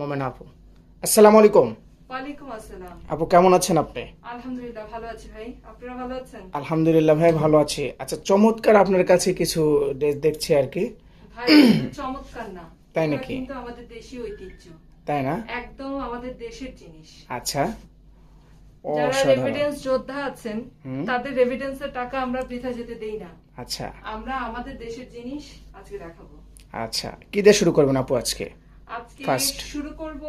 মোমেন আপু। আসসালামু আলাইকুম। আপু কেমন আছেন আপনি? আলহামদুলিল্লাহ ভালো আছি ভাই। আপনারা ভালো আছেন? আলহামদুলিল্লাহ ভাই ভালো আছি। আচ্ছা চমৎকার আপনার কাছে কিছু ড্রেস দেখছি আর কি। চমৎকার না। তাই নাকি? কিন্তু আমাদের দেশি ঐতিহ্য। তাই না? একদম আমাদের দেশের জিনিস। আচ্ছা। যারা রেভিডেন্স যোদ্ধা আছেন তাদের রেভিডেন্সের টাকা আমরা বৃথা যেতে দেই না। আচ্ছা। আমরা আমাদের দেশের জিনিস আজকে দেখাবো। আচ্ছা। কি দিয়ে শুরু করবেন আপু আজকে? আজকে শুরু করব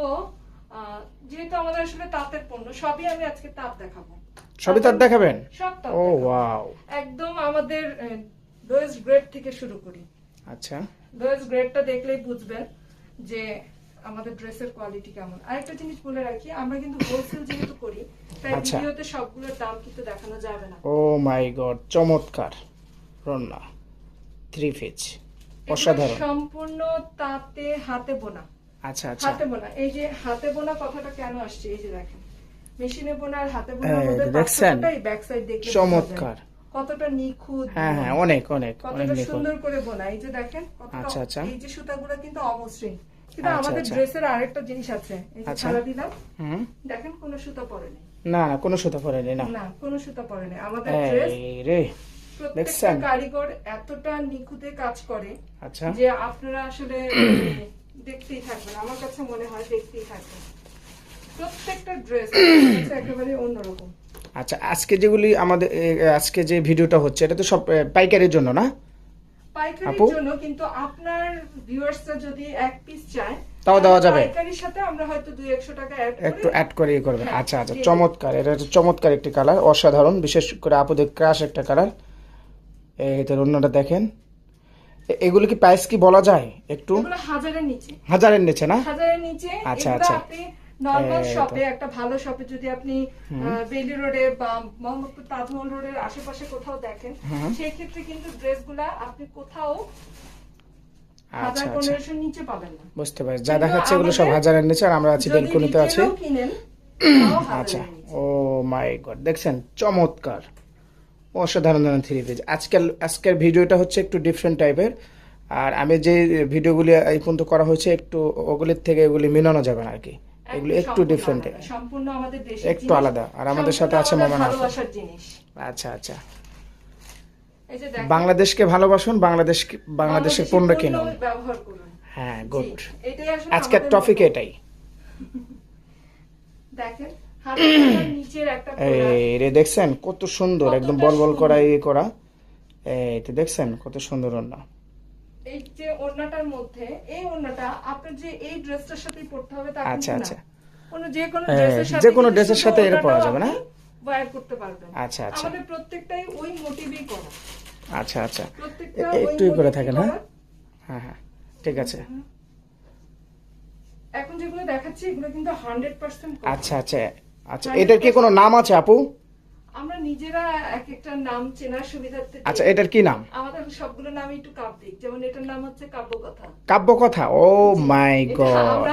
যেহেতু আমাদের আসলে তাঁতের পণ্য সবই আমি আজকে তাঁত দেখাবো। সবই তার দেখাবেন? সব তাঁত ও ওয়াও একদম আমাদের লোয়েস্ট গ্রেড থেকে শুরু করি। আচ্ছা। লোয়েস্ট গ্রেডটা দেখলেই বুঝবেন যে আমাদের ড্রেসের কোয়ালিটি কেমন। আরেকটা জিনিস বলে রাখি আমরা কিন্তু হোলসেল যেহেতু করি তাই আচ্ছা। ভিডিওতে সবগুলোর দাম কিন্তু দেখানো যাবে না। ও মাই গড চমৎকার। রন্না থ্রি এগুলো অসাধারণ। সম্পূর্ণ তাতে হাতে বোনা। আচ্ছা আচ্ছা। হাতে বোনা। এই যে হাতে বোনা কথাটা কেন আসছে? এই যে দেখেন মেশিনে বোনা আর হাতে বোনা মধ্যে? পার্থক্যটাই ব্যাক সাইড দেখলে চমৎকার। কতটা নিখুঁত হ্যাঁ হ্যাঁ অনেক অনেক অনেক সুন্দর করে বোনা। এই যে দেখেন আচ্ছা, আচ্ছা। এই যে সুতাগুলো কিন্তু অমসৃণ। কিন্তু আচ্ছা, আমাদের আচ্ছা। ড্রেসের আরেকটা জিনিস আছে। এই যে আচ্ছা। ছাড়া দিলাম। দেখেন কোনো সুতা পরে নেই। না না কোনো সুতা পরেনি না। না কোনো সুতা পরে নেই। আমাদের ড্রেস রে। প্রত্যেকটা কারিগর এতটা নিখুঁতে কাজ করে আচ্ছা। যে আপনারা আসলে দেখতেই থাকবেন। আমার কাছে মনে হয় দেখতেই থাকবেন। প্রত্যেকটা ড্রেস একেবারে অন্যরকম। আচ্ছা আজকে যেগুলি আমাদের আজকে যে ভিডিওটা হচ্ছে এটা তো সব পাইকারির জন্য না? পাইকারির জন্য কিন্তু আপনার ভিউয়ার্সরা যদি এক পিস চায় তাও দেওয়া যাবে? পাইকারির সাথে আমরা হয়তো টাকা অ্যাড একটু অ্যাড করে করবেন। হ্যাঁ, আচ্ছা আচ্ছা চমৎকার। এটা চমৎকার একটি কালার অসাধারণ বিশেষ করে আপুদের ক্রাশ একটা কালার এই তো অন্যটা দেখেন। এগুলো কি প্রাইস কি বলা যায় একটু? হাজারের নিচে। হাজারের নিচে না? হাজারের নিচে। আচ্ছা, আচ্ছা। নর্মাল শপে একটা ভালো শপে যদি আপনি বেলি রোডে বা মোহাম্মদপুর তাজমহল রোডের আশেপাশে কোথাও দেখেন সেই ক্ষেত্রে কিন্তু ড্রেসগুলা আপনি কোথাও আচ্ছা আচ্ছা। বুঝতে পারছি। যা দেখাচ্ছে এগুলো সব হাজারের নিচে আর আমরা আছি বেলকুনিতে আছি। আচ্ছা। ও মাই গড দেখছেন? চমৎকার। অসাধারণ ধরনের থ্রি পিস আজকাল আজকের ভিডিওটা হচ্ছে একটু ডিফারেন্ট টাইপের আর আমি যে ভিডিওগুলি এই পর্যন্ত করা হয়েছে একটু ওগুলির থেকে এগুলি মেনানো যাবে না আর কি। এগুলো একটু ডিফারেন্ট সম্পূর্ণ আমাদের একটু আলাদা। আর আমাদের সাথে আছে মামান আচ্ছা আচ্ছা। বাংলাদেশকে ভালোবাসুন বাংলাদেশ বাংলাদেশের পণ্য কিনুন। হ্যাঁ গুড আজকের টপিক এটাই। দেখেন। রে দেখছেন কত সুন্দর একদম বল বল করা। ইয়ে করা। এই তো দেখছেন কত সুন্দর রান্না এই যে ওড়নাটার মধ্যে এই ওড়নাটা আপনার যে এই ড্রেসটার সাথেই পড়তে হবে তা আচ্ছা, আচ্ছা। কোনো যে কোনো ড্রেসের সাথে যে কোনো ড্রেসের সাথে এটা পরা যাবে না? আপনি করতে পারবেন। আচ্ছা, আচ্ছা। আমাদের প্রত্যেকটাই ওই মোটিভই করা। আচ্ছা আচ্ছা। একটু করে থাকেন হ্যাঁ? হ্যাঁ হ্যাঁ ঠিক আছে। এখন যেগুলো দেখাচ্ছি এগুলো কিন্তু হান্ড্রেড পার্সেন্ট আচ্ছা আচ্ছা। আচ্ছা এটার কি কোনো নাম আছে আপু? আমরা নিজেরা এক একটা নাম চেনার সুবিধার্থে আচ্ছা এটার কি নাম? আমাদের সবগুলো নাম একটু কাব্যিক। যেমন এটার নাম হচ্ছে কাব্যকথা। কাব্যকথা? ও মাই গড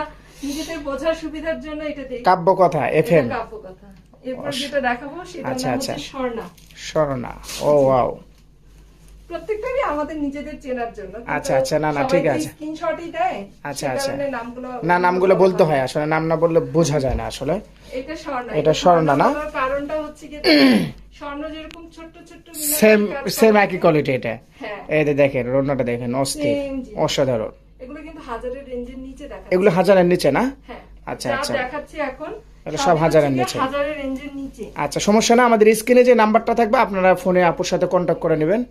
নিজেদের বোঝার সুবিধার জন্য এটা দেই। Kabyakatha FM F M Kabyakatha. এরপর যেটা দেখাবো সেটা আচ্ছা, নাম আচ্ছা। হচ্ছে স্বর্ণা। স্বর্ণা। ও ওয়াও প্রত্যেকটারই আমাদের নিজেদের চেনার জন্য। আচ্ছা, আচ্ছা, না, না, ঠিক আছে। স্ক্রিনশটই দেয় আচ্ছা, আচ্ছা। নামগুলো না নামগুলো বলতে হয় আসলে নাম না বললে বোঝা যায় না আসলে। এটা স্বর্ণা এটা স্বর্ণা না? কারণটা হচ্ছে কি স্বর্ণ যেরকম ছোট্ট ছোট্ট সেম সেম একই কোয়ালিটি এটা। হ্যাঁ। এই দেখেন রন্নাটা দেখেন অস্থির অসাধারণ। এগুলো কিন্তু হাজারের রেঞ্জের নিচে দেখা এগুলো হাজারের নিচে না? হ্যাঁ। আচ্ছা, আচ্ছা। দেখাচ্ছি এখন এটা সব হাজারের নিচে। হাজারের রেঞ্জের নিচে। আচ্ছা সমস্যা না আমাদের স্ক্রিনে যে নাম্বারটা থাকবে আপনারা ফোনে আপুর সাথে কন্ট্যাক্ট করে নেবেন।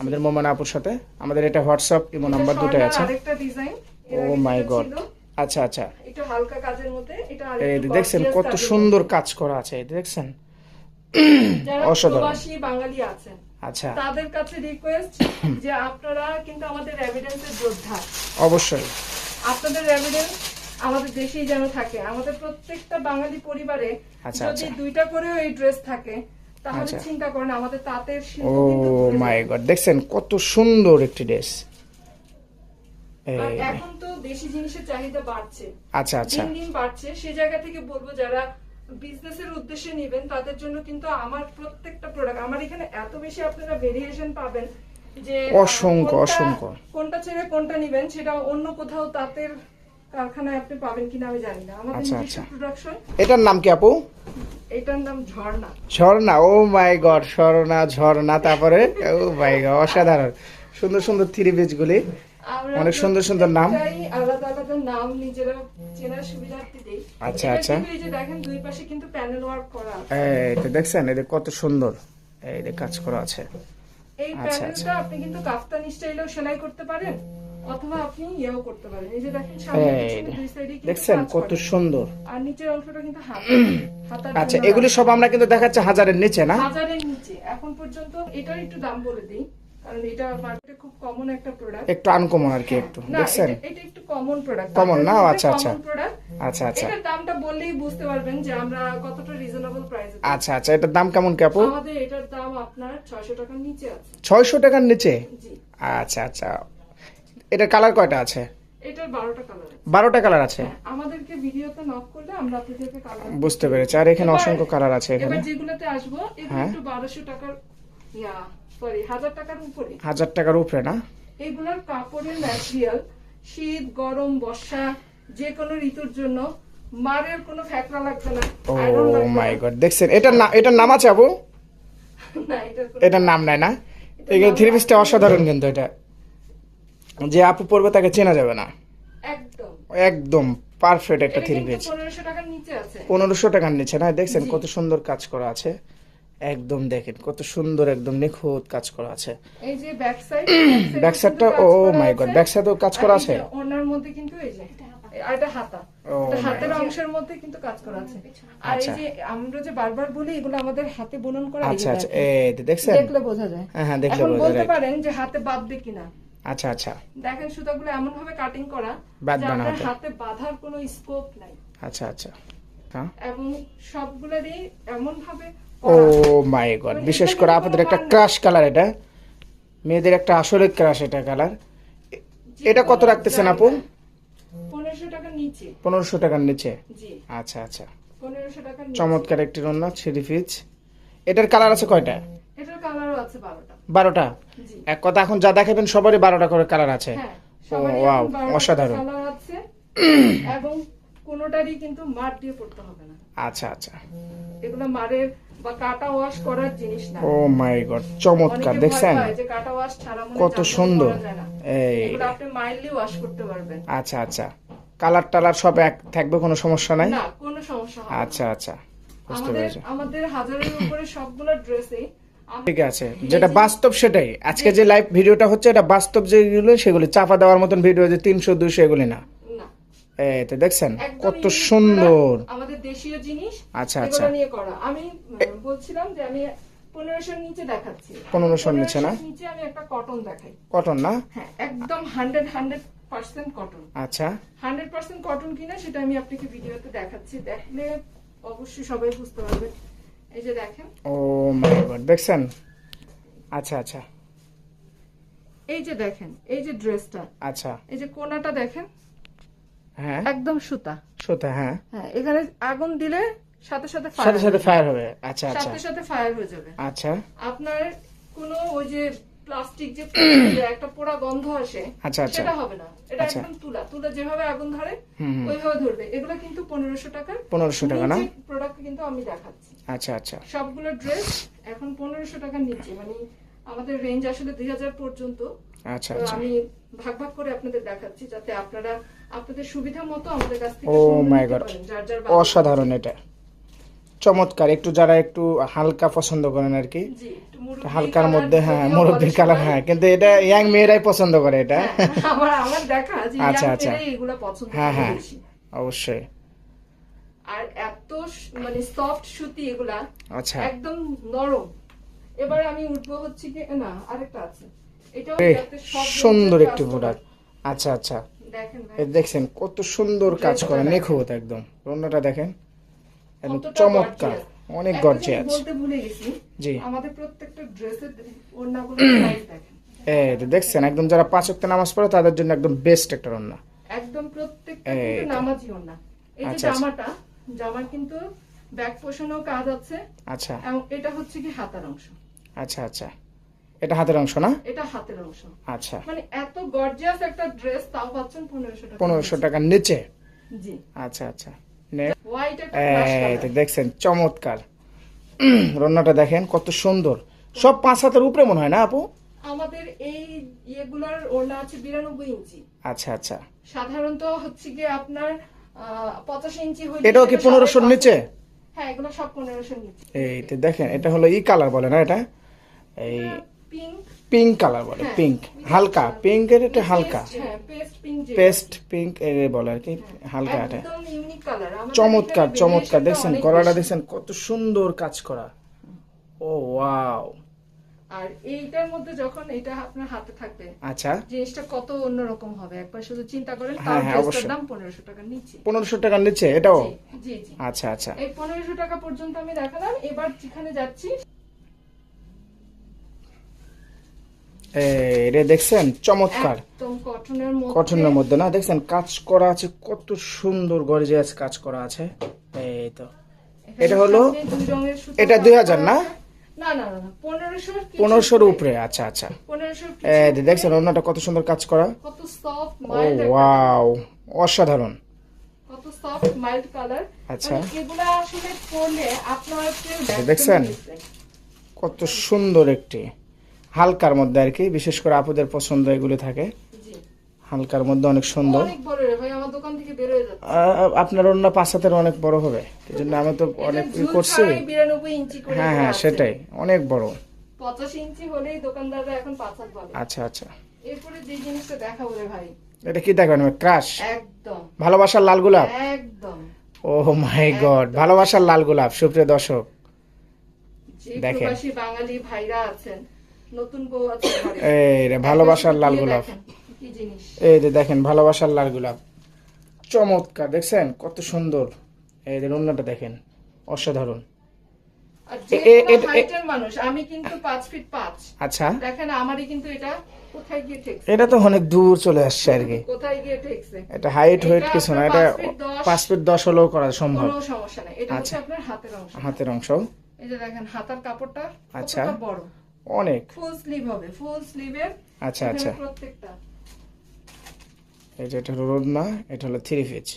আমাদের মোমানা আপুর সাথে। আমাদের এটা হোয়াটসঅ্যাপ ইমো নাম্বার দুটো আছে। ডিজাইন ও মাই গড আচ্ছা আচ্ছা। হালকা কাজের মধ্যে এটা দেখছেন কত সুন্দর কাজ করা আছে যে দেখছেন? অসাধারণ। বাঙালি আছেন আচ্ছা। তাদের কাছে রিকোয়েস্ট যে আপনারা কিন্তু আমাদের এভিডেন্সের যোদ্ধা। অবশ্যই। আপনাদের এভিডেন্স আমাদের দেশেই যেন থাকে। আমাদের প্রত্যেকটা বাঙালি পরিবারে আচ্ছা, যদি আচ্ছা। দুইটা করেও এই ড্রেস থাকে তাহলে আচ্ছা। চিন্তা করেন আমাদের তাঁতের শিল্প কিন্তু ভরে মাই গড দেখছেন কত সুন্দর একটি ড্রেস। এখন তো দেশি জিনিসের চাহিদা বাড়ছে। আচ্ছা আচ্ছা। দিন দিন বাড়ছে। সে জায়গা থেকে বলব যারা বিজনেসের উদ্দেশ্যে নেবেন তাদের জন্য কিন্তু আমার প্রত্যেকটা প্রোডাক্ট আমার এখানে এত বেশি আপনারা ভেরিয়েশন পাবেন যে অসংখ্য, অসংখ্য। কোনটা ছেড়ে কোনটা নেবেন সেটা অন্য কোথাও তাঁতের কারখানায় আপনি পাবেন কিনা আমি জানি না। আমাদের নিজস্ব। প্রোডাকশন এটার নাম কি আপু? এটার নাম ঝর্ণা। ঝর্ণা ও মাই গড স্বর্ণা ঝর্ণা তারপরে ও মাই গড অসাধারণ। সুন্দর সুন্দর থ্রি পিস গুলি। অনেক সুন্দর সুন্দর নাম। আলাদা আলাদা নাম নিজেরা চেনার সুবিধার্থে দেই। আচ্ছা, আচ্ছা। এই যে দেখেন দুই পাশে কিন্তু প্যানেল ওয়ার্ক করা আছে। এই তো দেখছেন? এদের কত সুন্দর। এই কাজ করা আছে। এই আচ্ছা, প্যানেলটা আপনি কিন্তু কাফতানি স্টাইলেও সেলাই করতে পারেন। অথবা আপনি ইয়েও করতে পারেন। এই যে দেখেন সামনে এই পিছনে যে, দুই সাইডে কিন্তু দেখছেন কত সুন্দর। আর নিচের অংশটা কিন্তু আচ্ছা এগুলি সব আমরা কিন্তু দেখাচ্ছি হাজারের নিচে না? হাজারের নিচে। এখন পর্যন্ত এটার একটু দাম বলে দিই কারণ এটা মার্কেটে খুব কমন একটা প্রোডাক্ট একটু আনকমন আর কি একটু দেখছেন? এটা- এটা একটু কমন প্রোডাক্ট Common না? আচ্ছা, আচ্ছা। আচ্ছা আচ্ছা। এটার দামটা বললেই বুঝতে পারবেন যে আমরা কতটা রিজনেবল প্রাইসে আচ্ছা আচ্ছা এটার দাম কেমন আমাদের এটার দাম আপনার 600 টাকার নিচে আছে। ছয়শো টাকার নিচে? আচ্ছা আচ্ছা। এটার কালার কয়টা আছে? এটার 12টা কালার আছে। কালার আছে? আমাদেরকে ভিডিওতে নক করলে আমরা আপনাদেরকে কালার বুঝতে পেরেছি। আর এখানে অসংখ্য কালার আছে এখানে। এবার যেগুলোতে আসব এগুলো হ্যাঁ। একটু 1200 টাকার ইয়া সরি 1000 টাকার উপরে। হাজার টাকার উপরে না? এগুলোর কাপড়ের ম্যাটেরিয়াল শীত গরম বর্ষা যে কোনো ঋতুর জন্য মারের কোনো ফ্যাকরা লাগবে না। ও মাই গড দেখছেন এটার নাম এটার নাম আছে না, এটার এটার নাম নাই না? এই থ্রি পিসটা অসাধারণ কিন্তু এটা। যে আপু পরবে তাকে চেনা যাবে না। একদম। পারফেক্ট একটা থ্রি পিস পনেরোশো টাকার নিচে না? দেখছেন কত সুন্দর কাজ করা আছে। একদম দেখেন কত সুন্দর একদম নিখুঁত কাজ করা আছে। এই যে ব্যাক সাইড ব্যাক সাইডটা ও মাই গড ব্যাক সাইডেও কাজ করা আছে? ওনার মধ্যে কিন্তু এই যে এটা হাতা। ও হাতের অংশের মধ্যে কিন্তু কাজ করা আছে। আর এই আচ্ছা। যে আমরা যে বারবার বলি এগুলো আমাদের হাতে বুনন করা আচ্ছা আচ্ছা। এই দেখছেন? দেখলে বোঝা যায়। হ্যাঁ হ্যাঁ দেখলে বোঝা বলতে পারেন যে হাতে বাঁধবে কিনা। আচ্ছা আচ্ছা। দেখেন সুতাগুলো এমন ভাবে কাটিং করা যে আপনার হাতে। বাঁধার কোনো স্কোপ নাই। আচ্ছা আচ্ছা। হ্যাঁ এবং সবগুলোরই এমন ভাবে ও মাই গড মানে বিশেষ করে আপনাদের একটা ক্রাশ কালার এটা। মেয়েদের একটা আসলে ক্রাশ এটা কালার এটা কত রাখতেছেন আপু? পনেরোশো টাকার নিচে। পনেরোশো টাকার নিচে? জি। আচ্ছা আচ্ছা। চমৎকার একটি রান্না থ্রি পিস এটার কালার আছে কয়টা? এটার কালারও আছে বারোটা। বারোটা? এক কথা এখন যা দেখাবেন সবারই বারোটা করে কালার আছে। হ্যাঁ ওয়াও অসাধারণ। এবং কোনোটারই কিন্তু মার দিয়ে পড়তে হবে না। আচ্ছা আচ্ছা। এগুলো মারের বা কাটা ওয়াশ করার জিনিস না। ও মাই গড চমৎকার দেখছেন? কত সুন্দর। এই। আপনি মাইল্ডলি ওয়াশ করতে পারবেন। আচ্ছা আচ্ছা। কালার টালার সব এক থাকবে কোনো সমস্যা নাই? না কোনো সমস্যা আচ্ছা আচ্ছা। বুঝতে আমাদের পেরেছি। আমাদের হাজারের উপরে সবগুলো ড্রেসে ঠিক আছে যেটা বাস্তব সেটাই। আজকে যে লাইভ ভিডিওটা হচ্ছে এটা বাস্তব যেগুলো সেগুলি চাপা দেওয়ার মতন ভিডিও যে তিনশো দুইশো এগুলি না। না। এই তো দেখছেন কত সুন্দর। আমাদের দেশীয় জিনিস আচ্ছা, আচ্ছা। নিয়ে করা। আমি বলছিলাম যে আমি পনেরোশোর নিচে দেখাচ্ছি। 1500 নিচে না? নিচে আমি একটা কটন দেখাই। কটন না? হ্যাঁ একদম হান্ড্রেড হান্ড্রেড পার্সেন্ট কটন আচ্ছা। হান্ড্রেড পার্সেন্ট কটন কিনা সেটা আমি আপনাকে ভিডিওতে দেখাচ্ছি। দেখলে অবশ্যই সবাই বুঝতে পারবে। এই যে দেখেন। ও মাই গড দেখছেন? আচ্ছা আচ্ছা। এই যে দেখেন এই যে ড্রেসটা। আচ্ছা। এই যে কোনাটা দেখেন হ্যাঁ। একদম সুতা। সুতা হ্যাঁ। হ্যাঁ এখানে আগুন দিলে সাথে সাথে সাথে সাথে ফায়ার হবে। আচ্ছা। আচ্ছা। সাথে সাথে ফায়ার হয়ে যাবে। আচ্ছা। আপনার কোনো ওই যে প্লাস্টিক যে একটা পোড়া গন্ধ আসে আচ্ছা আচ্ছা। সেটা হবে না। এটা আচ্ছা। একদম তুলা। তুলা যেভাবে আগুন ধরে ওইভাবে ধরবে। এগুলো কিন্তু পনেরোশো টাকার পনেরোশো টাকা না? প্রোডাক্ট কিন্তু আমি দেখাচ্ছি। আচ্ছা আচ্ছা। সবগুলো ড্রেস এখন পনেরোশো টাকার নিচে। মানে আমাদের রেঞ্জ আসলে দুই হাজার পর্যন্ত। আচ্ছা আমি ভাগ ভাগ করে আপনাদের দেখাচ্ছি যাতে আপনারা আপনাদের সুবিধা মতো আমাদের কাছ থেকে ও মাই গড অসাধারণ এটা। চমৎকার। একটু যারা একটু হালকা পছন্দ করেন আর কি হালকার মধ্যে হ্যাঁ যদিও মুরব্বী কালার হ্যাঁ কিন্তু এটা ইয়াং মেয়েরাই পছন্দ করে এটা। হ্যাঁ, আচ্ছা, আচ্ছা। হ্যাঁ, হ্যাঁ। অবশ্যই। আর এত মানে সফট সুতি এগুলা আচ্ছা। একদম নরম। এবার আমি উঠবো হচ্ছে কি না আরেকটা আছে। এটাও সুন্দর একটি প্রোডাক্ট আচ্ছা আচ্ছা। দেখেন দেখছেন কত সুন্দর কাজ করে। নিখুঁত একদম। রন্নাটা দেখেন। চমৎকার অনেক জি। আমাদের প্রত্যেকটা ড্রেসের ওড়নাগুলো প্রাইস দেখেন। এই দেখছেন একদম যারা পাঁচ ওয়াক্ত নামাজ পড়ে তাদের জন্য একদম বেস্ট একটা রান্না একদম প্রত্যেকটা নামাজি ওড়না। এই যে আচ্ছা, আচ্ছা। জামাটা জামার কিন্তু ব্যাক পোষণেও কাজ আছে। আচ্ছা। এবং এটা হচ্ছে কি হাতার অংশ। আচ্ছা আচ্ছা। এটা হাতের অংশ না? এটা হাতের অংশ। আচ্ছা। মানে এত গর্জিয়াস একটা ড্রেস তাও পাচ্ছেন পনেরোশো টাকা। পনেরোশো টাকার নিচে? জি। আচ্ছা আচ্ছা। দেখছেন চমৎকার। রন্নাটা দেখেন কত সুন্দর। সব পাঁচ হাতের উপরে মনে হয় না আপু? আমাদের এই ইয়েগুলোর ওড়না আছে বিরানব্বই ইঞ্চি। আচ্ছা আচ্ছা। সাধারণত হচ্ছে গিয়ে আপনার পঁচাশি ইঞ্চি হলে এটাও কি পনেরোশোর নিচে? হ্যাঁ এগুলো সব পনেরোশোর নিচে। এই দেখেন এটা হলো ই কালার বলে না এটা? এই পিঙ্ক কালার বলে হ্যাঁ। পিঙ্ক হালকা পিঙ্কের এটা হালকা। হ্যাঁ পেস্ট পিঙ্ক এর বলে আর কি হালকা এটা। ইউনিক কালার চমৎকার চমৎকার। দেখছেন গলাটা দেখছেন কত সুন্দর কাজ করা। ও ওয়াও। আর এইটার মধ্যে যখন এটা আপনার হাতে থাকবে আচ্ছা। জিনিসটা কত অন্যরকম হবে? একবার শুধু চিন্তা করেন হ্যাঁ, তার হ্যাঁ, ড্রেসটার। দাম পনেরোশো টাকার নিচে। পনেরোশো টাকার নিচে এটাও? জি, জি। আচ্ছা আচ্ছা। এই পনেরোশো টাকা পর্যন্ত আমি দেখালাম। এবার যেখানে যাচ্ছি এই রে দেখছেন? চমৎকার। কটনের মধ্যে। না? দেখছেন কাজ করা আছে কত সুন্দর গর্জিয়াস কাজ করা আছে। এই তো। এটা হলো- দুই এটা কাজ 2000 না? পনেরোশোর উপরে। আচ্ছা আচ্ছা। দেখছেন অন্যটা কত সুন্দর কাজ করা। ও ওয়াও অসাধারণ। আচ্ছা। দেখতে দেখছেন? কত সুন্দর একটি হালকার মধ্যে আর কি বিশেষ করে আপুদের পছন্দ এগুলি থাকে। হালকার মধ্যে অনেক সুন্দর। আপনার অন্য পাঁচ হাতের অনেক বড় হবে। এই জন্য আমি তো অনেক ই করছি। হ্যাঁ হ্যাঁ সেটাই। অনেক বড়। ইঞ্চি হলেই দোকানদাররা এখন পাঁচ হাত বলে। আচ্ছা আচ্ছা। এরপরে যে জিনিসটা দেখাবো রে ভাই। এটা কি দেখবেন? ক্রাশ? একদম। ভালোবাসার লাল গোলাপ? একদম। ও মাই গড ভালোবাসার লাল গোলাপ। সুপ্রিয় দর্শক দেখেন। বাঙালি ভাইরা আছেন নতুন বউ আছে এই রে ভালোবাসার লাল গোলাপ। এই যে দেখেন ভালোবাসার লাল গোলাপ। চমৎকার দেখছেন? কত সুন্দর। এই যে অন্যটা দেখেন অসাধারণ। আচ্ছা। এটা তো অনেক দূর চলে আসছে আর কি। কোথায় গিয়ে ঠেকছে? এটা হাইট ওয়েট কিছু না এটা পাঁচ ফিট দশ। হলেও করা সম্ভব। আচ্ছা। হাতের অংশ। হাতের অংশ। এই যে দেখেন হাতার কাপড়টা আচ্ছা। বড়। অনেক। ফুল স্লিভ হবে ফুল স্লিভের আচ্ছা আচ্ছা। প্রত্যেকটা। যে এটা হলো রোদ না এটা হলো থ্রি পিচ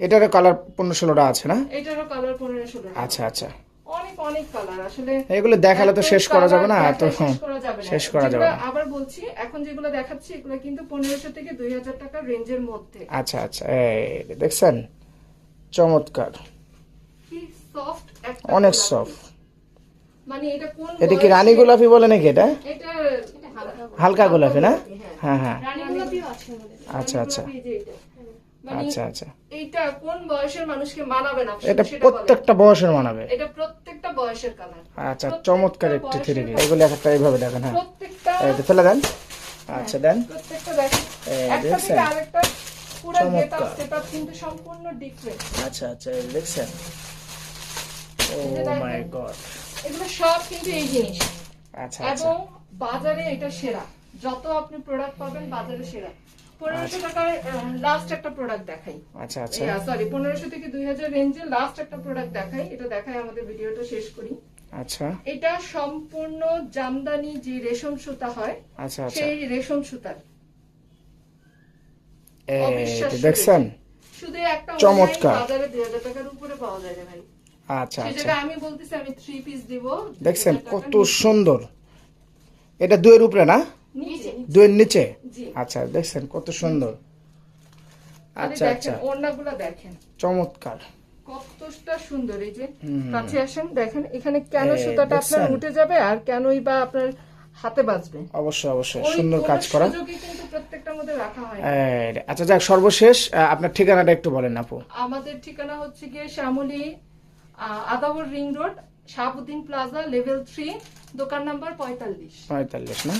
এটারও কালার পনেরো ষোলোটা আছে না? এটারও কালার পনেরো ষোলো আচ্ছা আচ্ছা। অনেক অনেক কালার আসলে এগুলো দেখালে তো শেষ করা যাবে না তো শেষ করা যাবে না। আবার বলছি এখন যেগুলো দেখাচ্ছি এগুলো কিন্তু পনেরোশো থেকে দুই হাজার টাকার রেঞ্জের মধ্যে। আচ্ছা আচ্ছা। এই দেখছেন? চমৎকার। সফট অনেক। সফট মানে এটা কোন এটা কি রানী গোলাপি বলে নাকি এটা? এটা হালকা গোলাপি না? হ্যাঁ। হ্যাঁ হ্যাঁ। রানী গোলাপিও আছে আচ্ছা, আচ্ছা। মানে আচ্ছা আচ্ছা। এইটা কোন বয়সের মানুষকে মানাবে না? এটা প্রত্যেকটা বয়সের মানাবে। এটা প্রত্যেকটা বয়সের কালার আচ্ছা চমৎকার একটি থ্রি এগুলো একটা এইভাবে দেখেন হ্যাঁ। প্রত্যেকটা ফেলে দেন। আচ্ছা দেন। প্রত্যেকটা দেখেন। এই একটা দেখছেন? থেকে আরেকটা পুরো। গেটআপ সেটআপ কিন্তু সম্পূর্ণ ডিফারেন্ট আচ্ছা আচ্ছা দেখছেন? ও মাই গড এগুলো সব কিন্তু এই জিনিস আচ্ছা আচ্ছা। এবং বাজারে এটা সেরা। যত আপনি প্রোডাক্ট পাবেন বাজারে সেরা। পনেরোশো টাকার লাস্ট একটা প্রোডাক্ট দেখাই। আচ্ছা আচ্ছা। সরি পনেরোশো থেকে দুই হাজার রেঞ্জে লাস্ট একটা প্রোডাক্ট দেখাই। এটা দেখাই আমাদের ভিডিওটা শেষ করি। আচ্ছা। এটা সম্পূর্ণ জামদানি যে রেশম সুতা হয় আচ্ছা আচ্ছা। সেই রেশম সুতার। দেখছেন? শুধু একটা চমৎকার। বাজারে দুই হাজার টাকার উপরে পাওয়া যায় রে ভাই। আচ্ছা আচ্ছা। আমি বলতেছি আমি থ্রি পিস দিব। দেখছেন কত সুন্দর। এটা দুয়ের উপরে না? নিচে। দুয়ের নিচে? আচ্ছা দেখছেন কত সুন্দর। আচ্ছা আচ্ছা। ওড়নাগুলো দেখেন। চমৎকার। কতটা সুন্দর এই যে। কাছে আসেন দেখেন এখানে কেন সুতাটা আপনার? উঠে যাবে আর কেনই বা আপনার হাতে বাজবে। অবশ্যই অবশ্যই। সুন্দর কাজ করা। হয় আচ্ছা যাক সর্বশেষ আপনার ঠিকানাটা একটু বলেন আপু। আমাদের ঠিকানা হচ্ছে গিয়ে Shyamoli Adabor ring road Shahabuddin plaza level three দোকান নাম্বার পঁয়তাল্লিশ। পঁয়তাল্লিশ না?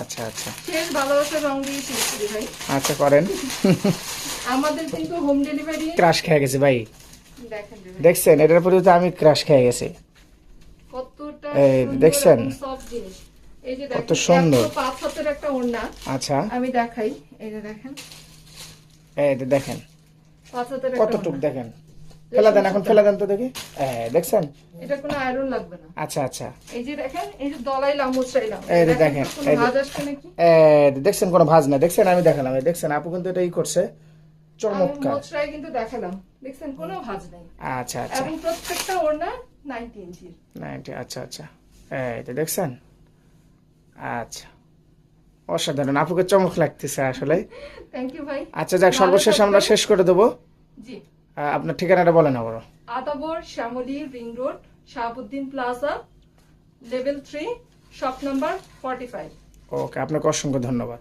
আচ্ছা আচ্ছা। শেষ ভালোবাসার রং দিয়ে শেষ করি ভাই। আচ্ছা করেন। আমাদের কিন্তু হোম ডেলিভারি ক্রাশ খেয়ে গেছে ভাই। দেখছেন এটার পরে তো আমি ক্রাশ খেয়ে গেছি। কতটা দেখছেন? কত সুন্দর। পাঁচ হাতের একটা ওড়না। আচ্ছা। আমি দেখাই এই যে দেখেন। এই দেখেন। পাঁচ হাতের কতটুক দেখেন? ফেলা দেন এখন ফেলা দেন তো দেখি। হ্যাঁ দেখছেন? এটা কোনো আয়রন লাগবে না। আচ্ছা আচ্ছা। এই যে দেখেন এই যে দলাইলাম মুচড়াইলাম এই যে দেখেন, এই ভাঁজ আসছে নাকি? এই দেখছেন কোনো ভাজ না? দেখছেন? আমি দেখালাম। এই দেখছেন আপু কিন্তু এটা ই করছে আমি চমৎকার মোচড়াই কিন্তু দেখালাম। দেখছেন কোনো ভাঁজ নেই। আচ্ছা আচ্ছা। এবং প্রত্যেকটা ওড়না নাইনটি ইঞ্চির নাইনটি আচ্ছা আচ্ছা। এই তো দেখছেন? আচ্ছা। অসাধারণ। আপুকে চমক লাগতেছে আসলে। থ্যাংক ইউ ভাই। আচ্ছা যাক সর্বশেষ আমরা শেষ করে দেবো। জি। আপনার ঠিকানাটা বলেন আবার Adabor Shyamoli ring road Shahabuddin plaza level three shop number forty five. Okay আপনাকে অসংখ্য ধন্যবাদ।